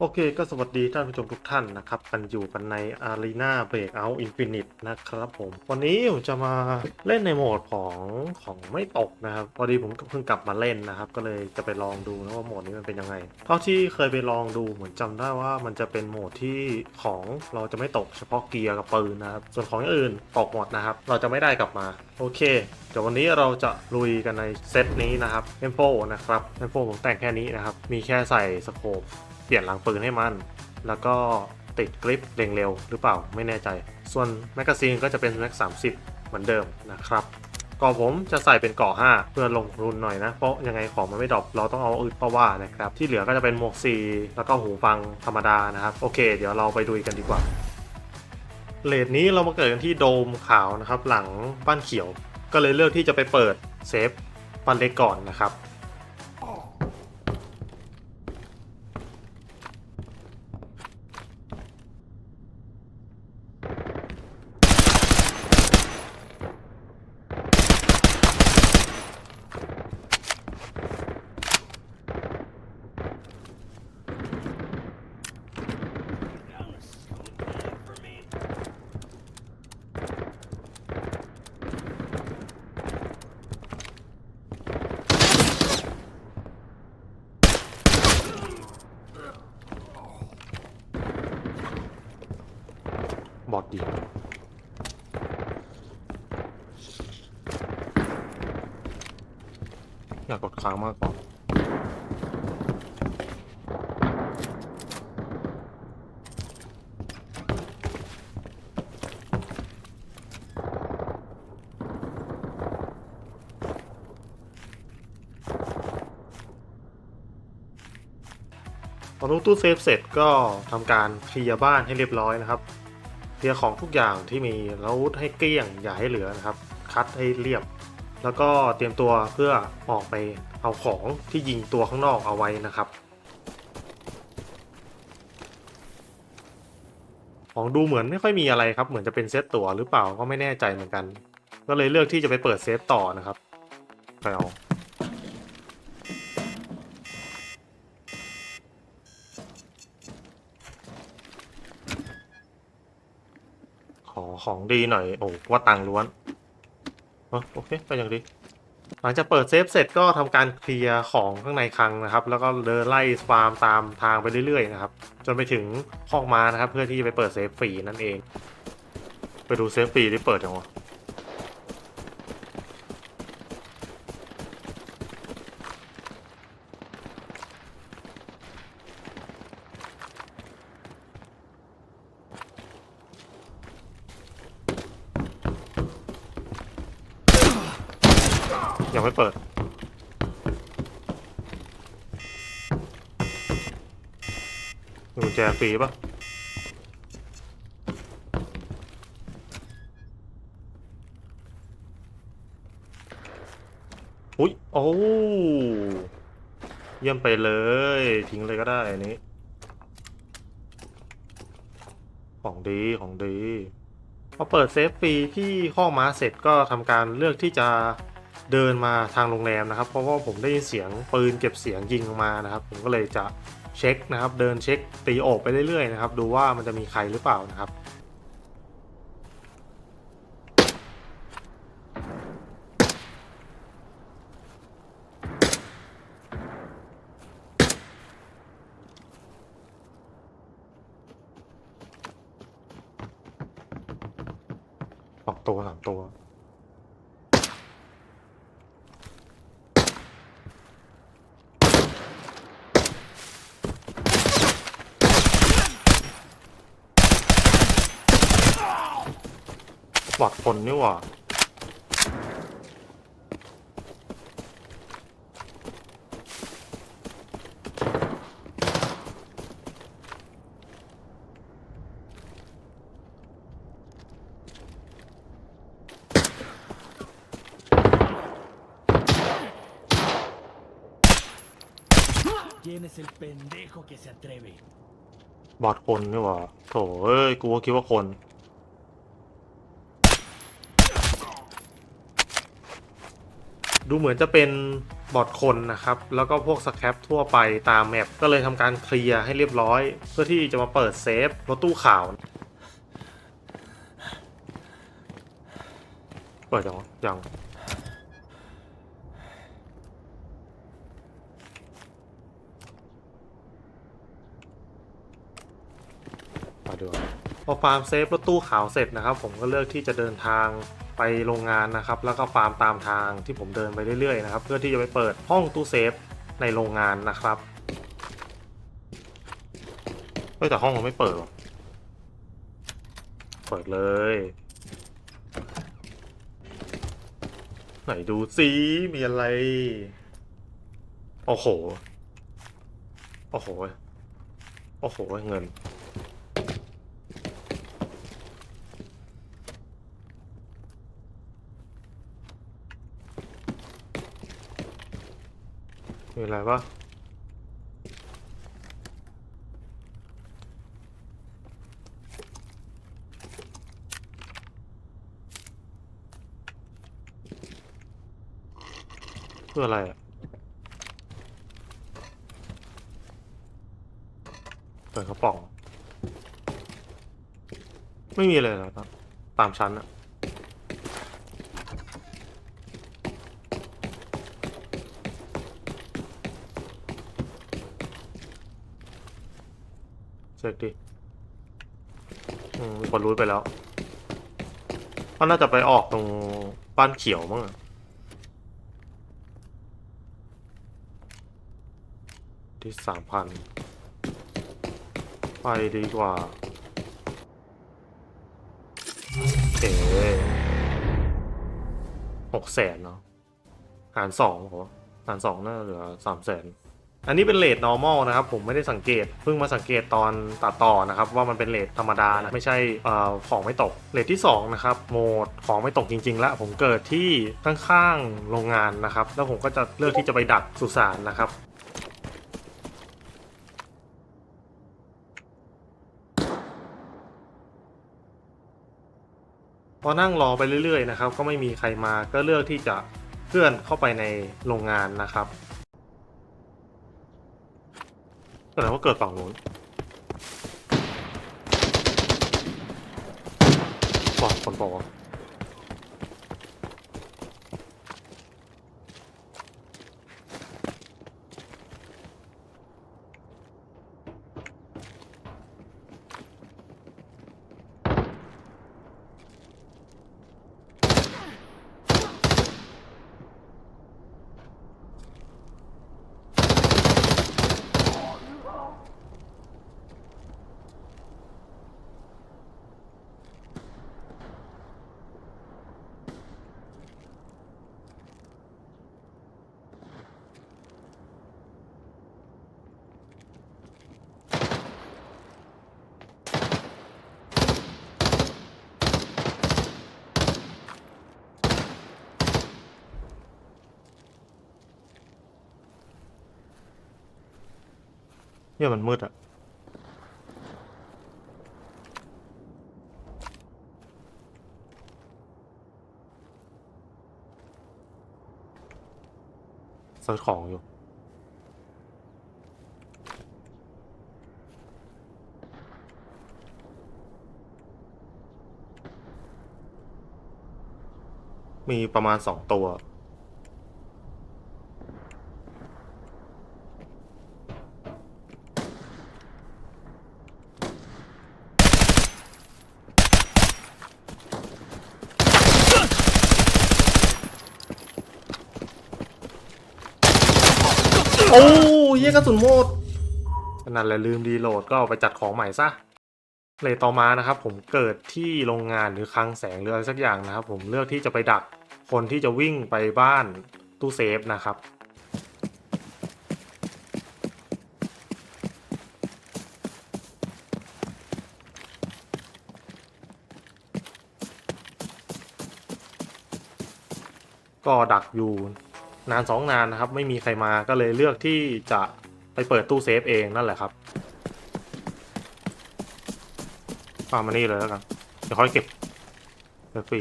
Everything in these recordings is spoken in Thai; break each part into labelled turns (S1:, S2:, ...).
S1: โอเคก็สวัสดีท่านผู้ชมทุกท่านนะครับกันอยู่กันใน Arena Breakout Infinite นะครับผม วันนี้ผมจะมาเล่นในโหมดของของไม่ตกนะครับ พอดีผมเพิ่งกลับมาเล่นนะครับ ก็เลยจะไปลองดูนะว่าโหมดนี้มันเป็นยังไง เท่าที่เคยไปลองดูเหมือนจำได้ว่ามันจะเป็นโหมดที่ของเราจะไม่ตกเฉพาะเกียร์กับปืนนะครับ ส่วนของอย่างอื่นตกหมดนะครับ เราจะไม่ได้กลับมา โอเคเดี๋ยววันนี้เราจะลุยกันในเซตนี้นะครับ M4 นะครับ M4 ผมแต่งแค่นี้นะครับ มีแค่ใส่สโคป เปลี่ยนหลังปืนให้มัน แล้วก็ติดกริปเร็งเร็วหรือเปล่าไม่แน่ใจ ส่วนแมกกาซีนก็จะเป็นแม็ก30 เหมือนเดิมนะครับก่อผมจะใส่เป็นก่อ 5 เพื่อลงทุนหน่อยนะ เพราะยังไงของมันไม่ดรอปเราต้องเอาอึดเพราะว่านะครับ ที่เหลือก็จะเป็นหมวก4แล้วก็หูฟังธรรมดานะครับ โอเค เดี๋ยวเราไปดูกันดีกว่าเลทนี้เรามาเกิดกันที่โดมขาวนะครับ หลังบ้านเขียว ก็เลยเลือกที่จะไปเปิดเซฟบ้านเล็กก่อนนะครับอดดี อยากกดค้างมากกว่าพอรู้ตู้เซฟเสร็จก็ทำการเคลียร์บ้านให้เรียบร้อยนะครับเคลียร์ของทุกอย่างที่มีแล้วให้เกลี้ยงอย่าให้เหลือนะครับ คัดให้เรียบ แล้วก็เตรียมตัวเพื่อออกไปเอาของที่ยิงตัวข้างนอกเอาไว้นะครับ ของดูเหมือนไม่ค่อยมีอะไรครับ เหมือนจะเป็นเซตตั๋วหรือเปล่าก็ไม่แน่ใจเหมือนกัน ก็เลยเลือกที่จะไปเปิดเซฟต่อนะครับไปเอาขอของดีหน่อย โอ้ว่าตังล้วน โอเคก็ยังดี หลังจากเปิดเซฟเสร็จก็ทำการเคลียร์ของข้างในคลังนะครับ แล้วก็เดินไล่ฟาร์มตามทางไปเรื่อยๆนะครับ จนไปถึงห้องมานะครับ เพื่อที่จะไปเปิดเซฟฟรีนั่นเอง ไปดูเซฟฟรีที่เปิดยังวะ ยังไม่เปิด กุญแจฟรีปะอุ้ย โอ้เยี่ยมไปเลย ทิ้งเลยก็ได้อันนี้ ของดีของดี พอเปิดเซฟฟรีที่ห้องม้าเสร็จก็ทำการเลือกที่จะ เดินมาทางโรงแรมนะครับ เพราะว่าผมได้ยินเสียงปืนเก็บเสียงยิงออกมานะครับ ผมก็เลยจะเช็คนะครับ เดินเช็คตีโอบไปเรื่อยๆนะครับ ดูว่ามันจะมีใครหรือเปล่านะครับ สองตัวสามตัว บอดคนนี่หว่า
S2: ¿Quién es el pendejo que se atreve?
S1: บอดคนนี่หว่าโถเอ้ย กูก็คิดว่าคน ดูเหมือนจะเป็นบอทคนนะครับ แล้วก็พวกสแครปทั่วไปตามแมปก็เลยทำการเคลียร์ให้เรียบร้อย เพื่อที่จะมาเปิดเซฟรถตู้ข่าว เปิดยังวะยัง มาดูพอฟาร์มเซฟรถตู้ขาวเสร็จนะครับ ผมก็เลือกที่จะเดินทางไปโรงงานนะครับ แล้วก็ฟาร์มตามทางที่ผมเดินไปเรื่อยๆนะครับ เพื่อที่จะไปเปิดห้องตู้เซฟในโรงงานนะครับเฮ้ยแต่ห้องมันไม่เปิดหรอเปิดเลย ไหนดูซิมีอะไร โอ้โห โอ้โห โอ้โห เงิน มีอะไรปะเพื่ออะไรอะเปิดกระป๋อง ไม่มีเลยนะครับตามชั้นอะ ช็คดิอืมมีคนรู้ไปแล้วก็น่าจะไปออกตรงบ้านเขียวมั้งอะที่สามพันไปดีกว่า เอ๋หกแสนเนาะหารสองเหรอหารสองน่าเหลือสามแสน อันนี้เป็นเลท normal นะครับ ผมไม่ได้สังเกต เพิ่งมาสังเกตตอนตัดต่อนะครับ ว่ามันเป็นเลทธรรมดานะไม่ใช่อของไม่ตกเลทที่2นะครับโหมดของไม่ตกจริงๆแล้วผมเกิดที่ข้างๆโรงงานนะครับ แล้วผมก็จะเลือกที่จะไปดักสุสานนะครับพอนั่งรอไปเรื่อยๆนะครับ ก็ไม่มีใครมาก็เลือกที่จะเคลื่อนเข้าไปในโรงงานนะครับ แสดงว่าเกิดฝั่งนู้นบองคนบอกว่า เนี่ยมันมืดอะเซิร์ชของอยู่มีประมาณสองตัว โอ้ยเหี้ย กระสุนหมดนั่นแหละลืมดีโหลดก็เอาไปจัดของใหม่ซะเลยต่อมานะครับ ผมเกิดที่โรงงานหรือคลังแสงหรืออะไรสักอย่างนะครับ ผมเลือกที่จะไปดักคนที่จะวิ่งไปบ้านตู้เซฟนะครับก็ดักอยู่นานสองนานนะครับ ไม่มีใครมาก็เลยเลือกที่จะ ไปเปิดตู้เซฟเองนั่นแหละครับเอามานี่เลยแล้วกัน เดี๋ยวค่อยเก็บเดี๋ยฟรี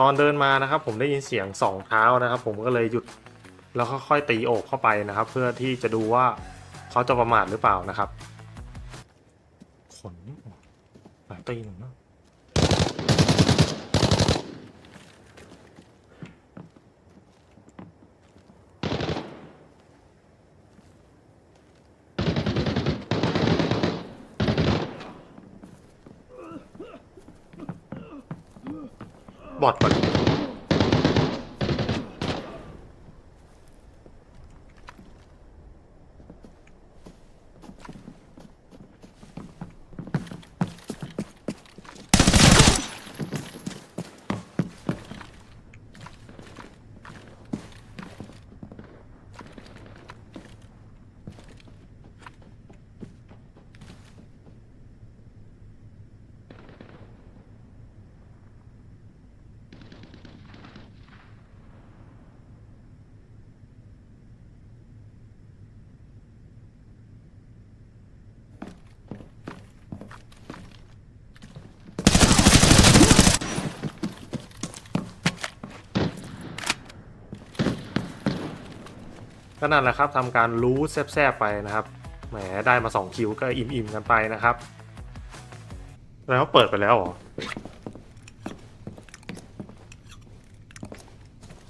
S1: ตอนเดินมานะครับ ผมได้ยินเสียงสองเท้านะครับ ผมก็เลยหยุดแล้วค่อยๆตีโอกเข้าไปนะครับ เพื่อที่จะดูว่าเขาจะประมาทหรือเปล่านะครับ ตีหนึ่งนะบอดก่อน ก็นั่นแหละครับทำการรู้แซบๆไปนะครับแหมได้มา 2 คิวก็อิ่มๆกันไปนะครับ แล้วเปิดไปแล้วเหรอ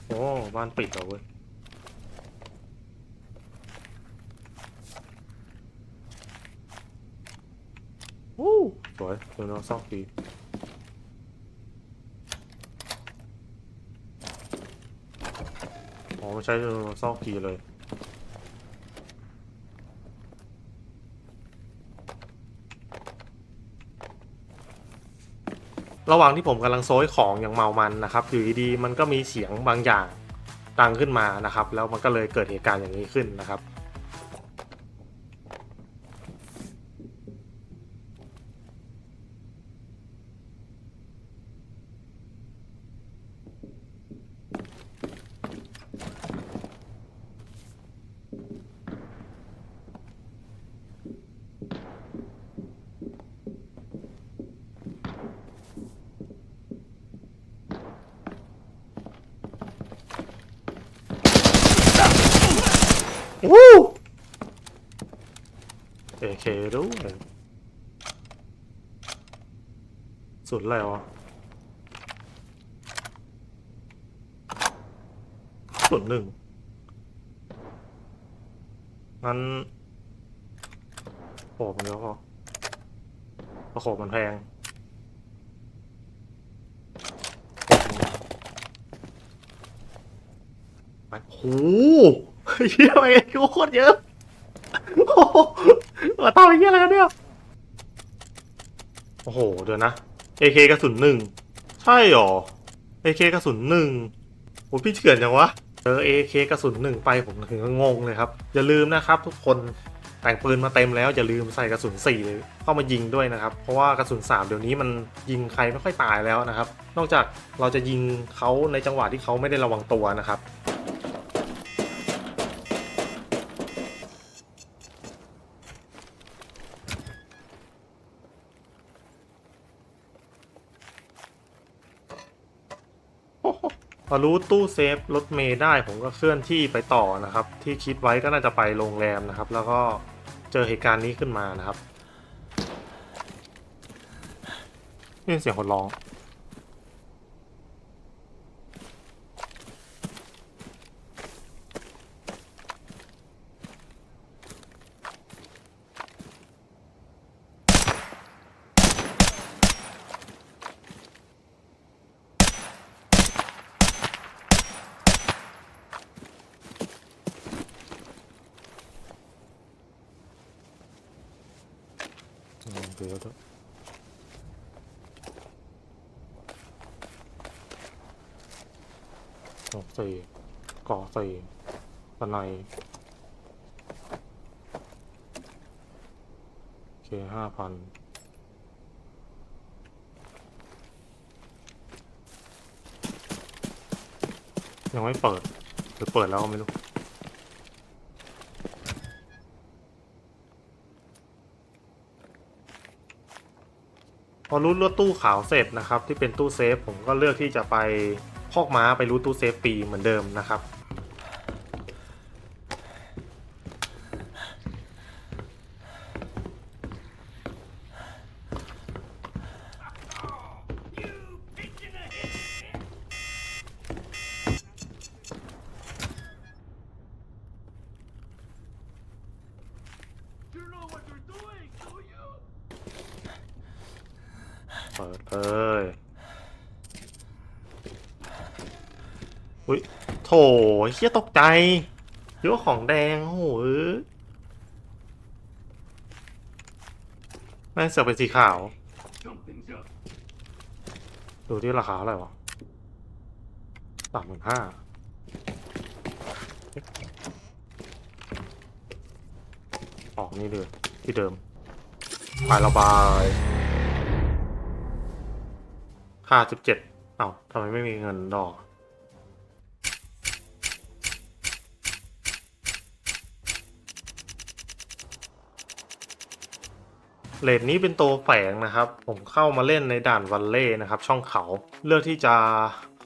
S1: โอ้บ้านปิดแล้วเว้ยโอ้สวยเดี๋ยวเราซ่อมดีอ๋อไม่ใช่เราซ่อมกีเลย ระหว่างที่ผมกำลังโซยของอย่างเมามันนะครับอยู่ดีๆมันก็มีเสียงบางอย่างดังขึ้นมานะครับ แล้วมันก็เลยเกิดเหตุการณ์อย่างนี้ขึ้นนะครับ วู้เอเคด้วยสุดแล้วะสุดหนึ่งงั้นโขบมันเยอะพอเพระโขบมันแพงไปโอ้โห เฮียไปโคตรเยอะโอ้โหมาไอ้เหี้ยอะไรกันเนี่ยโอ้โหเดี๋ยวนะ AK กระสุนหนึ่งใช่หรอ AK กระสุนหนึ่งโอ้พี่เถื่อนจังวะเจอ AK กระสุนหนึ่งไปผมถึงก็งงเลยครับ อย่าลืมนะครับ ทุกคนแต่งปืนมาเต็มแล้วอย่าลืมใส่กระสุน4เลยเข้ามายิงด้วยนะครับ เพราะว่ากระสุน3เดี๋ยวนี้มันยิงใครไม่ค่อยตายแล้วนะครับ นอกจากเราจะยิงเขาในจังหวะที่เขาไม่ได้ระวังตัวนะครับ พอรู้ตู้เซฟรถเมย์ได้ผมก็เคลื่อนที่ไปต่อนะครับ ที่คิดไว้ก็น่าจะไปโรงแรมนะครับ แล้วก็เจอเหตุการณ์นี้ขึ้นมานะครับนี่เสียงคนร้อง อืมเดี๋ยวด้วยหกสี่ก่อสี่ตะไนโอเคห้าพันยังไม่เปิด หรือเปิดแล้วก็ไม่รู้ อรูดรถตู้ขาวเสร็จนะครับที่เป็นตู้เซฟผมก็เลือกที่จะไปพอกม้าไปรูดตู้เซฟฟรีเหมือนเดิมนะครับ
S2: You know what you're doing, do you?
S1: เปิดเลยอุ้ยโถ เฮียตกใจเยอะของแดง โอ้โหเอ้ยแม่งเสือเป็นสีขาว ดูที่ราคาอะไรวะสามหมื่นห้าออกนี่เลยที่เดิมขายระบายห้าสิบเจ็ดเอ้าทำไมไม่มีเงินดอก เลดนี้เป็นตัวแฝงนะครับ ผมเข้ามาเล่นในด่านวันเล่นะครับ ช่องเขา เลือกที่จะ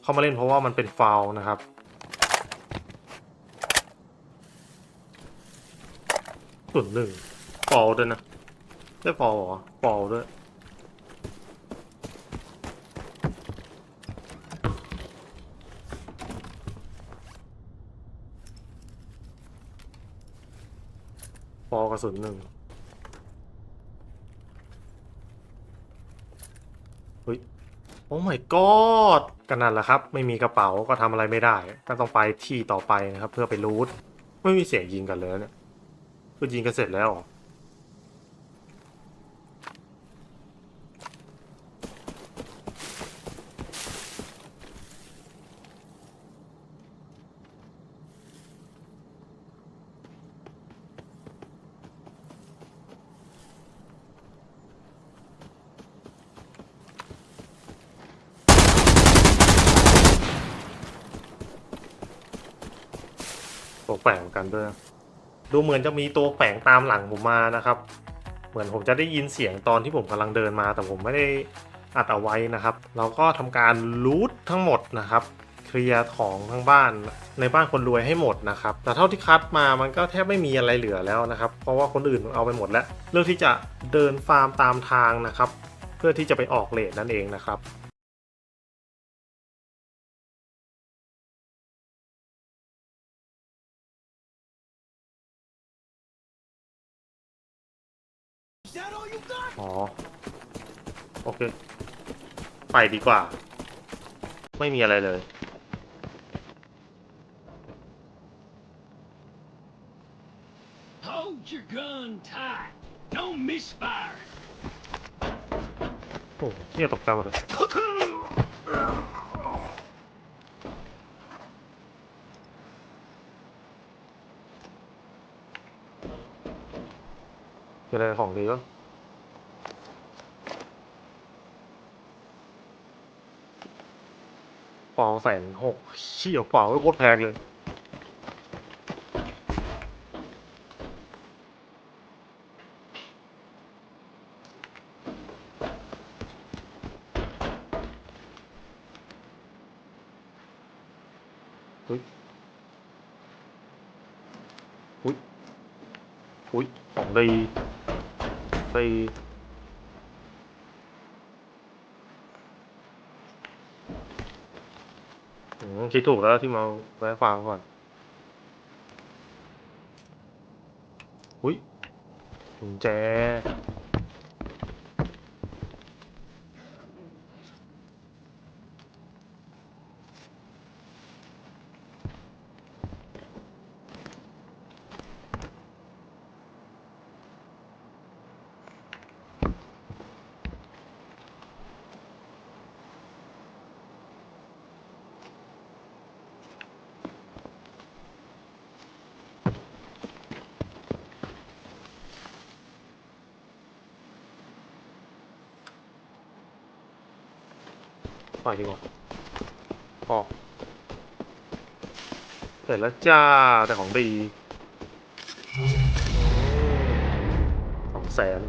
S1: เข้ามาเล่นเพราะว่ามันเป็นฟาวนะครับส่วนหนึ่งฟอลด้วยนะ ได้ฟอลเหรอฟอลด้วยฟอลกระสุนหนึ่ง เฮ้ย โอ้ my god ก็นั่นแหละครับ ไม่มีกระเป๋าก็ทำอะไรไม่ได้ ก็ต้องไปที่ต่อไปนะครับ เพื่อไปรูทไม่มีเสียงยิงกันเลยเนี่ยคือยิงกันเสร็จแล้วเหรอ ตัวแฝง กันด้วย ดูเหมือนจะมีตัวแฝงตามหลังผมมานะครับ เหมือนผมจะได้ยินเสียงตอนที่ผมกำลังเดินมา แต่ผมไม่ได้อัดเอาไว้นะครับ เราก็ทำการรูททั้งหมดนะครับ เคลียร์ของทั้งบ้านในบ้านคนรวยให้หมดนะครับ แต่เท่าที่คัดมามันก็แทบไม่มีอะไรเหลือแล้วนะครับ เพราะว่าคนอื่นเอาไปหมดแล้ว เลือกที่จะเดินฟาร์มตามทางนะครับ เพื่อที่จะไปออกเลทนั่นเองนะครับ อ๋อ โอเค ไปดีกว่า ไม่มีอะไรเลย
S2: Hold your gun tight. Don't misfire.
S1: โอ้เหียตกใจหมดเลยเป็นอะไรของดีว ปองแสนหกเชี่ยเปล่าโคตรแพงเลยอุ้ยอุ้ยอุ้ยของดีดี งคิดถูกแล้วที่มาแวะฟังก่อน อุ้ยกุญแจ ปล่อยดีกว่าพอเสร็จแล้วจ้า แต่ของดีสองแสน